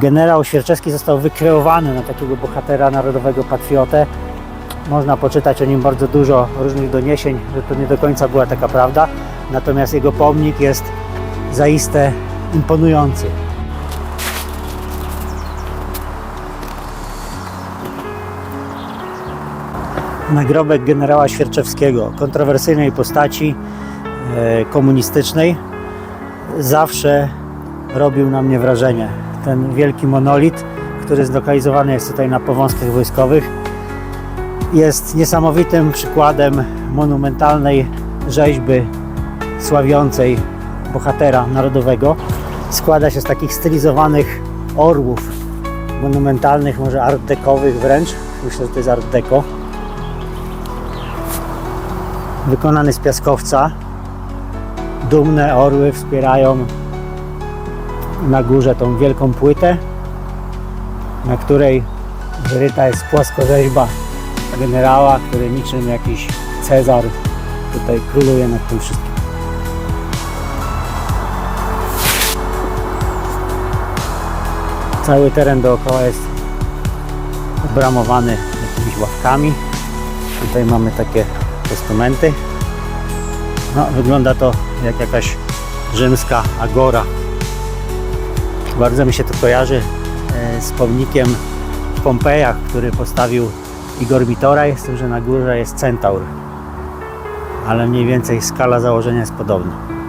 Generał Świerczewski został wykreowany na takiego bohatera narodowego patriotę. Można poczytać o nim bardzo dużo różnych doniesień, że to nie do końca była taka prawda. Natomiast jego pomnik jest zaiste imponujący. Nagrobek generała Świerczewskiego, kontrowersyjnej postaci e, komunistycznej, zawsze robił na mnie wrażenie. Ten wielki monolit, który zlokalizowany jest tutaj na powązkach wojskowych, jest niesamowitym przykładem monumentalnej rzeźby sławiącej bohatera narodowego. Składa się z takich stylizowanych orłów monumentalnych, może art dekowych wręcz. Myślę, że to jest art deco. Wykonany z piaskowca. Dumne orły wspierają na górze tą wielką płytę, na której wyryta jest płaskorzeźba generała, który niczym jakiś Cezar tutaj króluje nad tym wszystkim. Cały teren dookoła jest obramowany jakimiś ławkami. Tutaj mamy takie postumenty. No, wygląda to jak jakaś rzymska agora. Bardzo mi się to kojarzy e, z pomnikiem w Pompejach, który postawił Igor Mitoraj, z tym, że na górze jest centaur. Ale mniej więcej skala założenia jest podobna.